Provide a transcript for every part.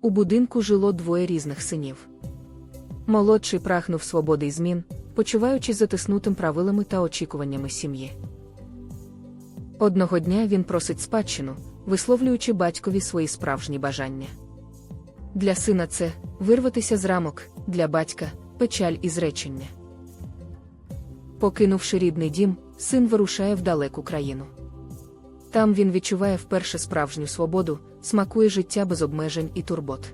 у будинку жило двоє різних синів. Молодший прагнув свободи й змін, почуваючись затиснутим правилами та очікуваннями сім'ї. Одного дня він просить спадщину, висловлюючи батькові свої справжні бажання. Для сина це вирватися з рамок, для батька печаль і зречення. Покинувши рідний дім, син вирушає в далеку країну. Там він відчуває вперше справжню свободу, смакує життя без обмежень і турбот.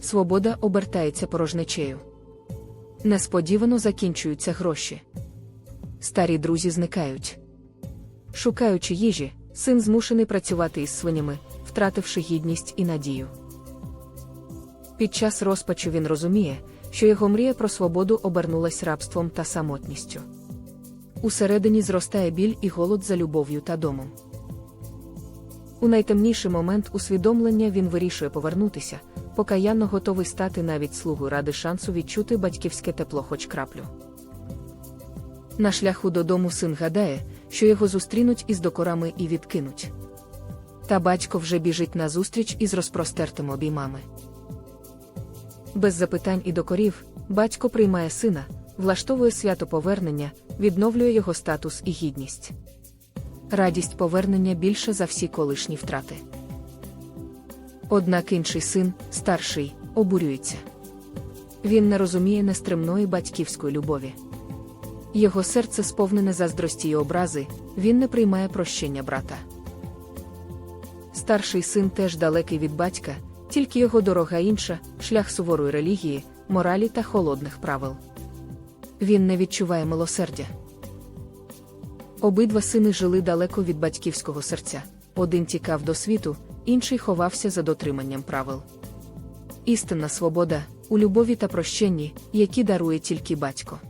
Свобода обертається порожнечею. Несподівано закінчуються гроші. Старі друзі зникають. Шукаючи їжі, син змушений працювати із свинями, втративши гідність і надію. Під час розпачу він розуміє, що його мрія про свободу обернулась рабством та самотністю. Усередині зростає біль і голод за любов'ю та домом. У найтемніший момент усвідомлення він вирішує повернутися, покаянно готовий стати навіть слугою ради шансу відчути батьківське тепло хоч краплю. На шляху додому син гадає, що його зустрінуть із докорами і відкинуть. Та батько вже біжить назустріч із розпростертими обіймами. Без запитань і докорів, батько приймає сина, влаштовує свято повернення, відновлює його статус і гідність. Радість повернення більше за всі колишні втрати. Однак інший син, старший, обурюється. Він не розуміє нестримної батьківської любові. Його серце сповнене заздрості й образи, він не приймає прощення брата. Старший син теж далекий від батька, тільки його дорога інша, шлях суворої релігії, моралі та холодних правил. Він не відчуває милосердя. Обидва сини жили далеко від батьківського серця. Один тікав до світу, інший ховався за дотриманням правил. Істинна свобода у любові та прощенні, які дарує тільки батько.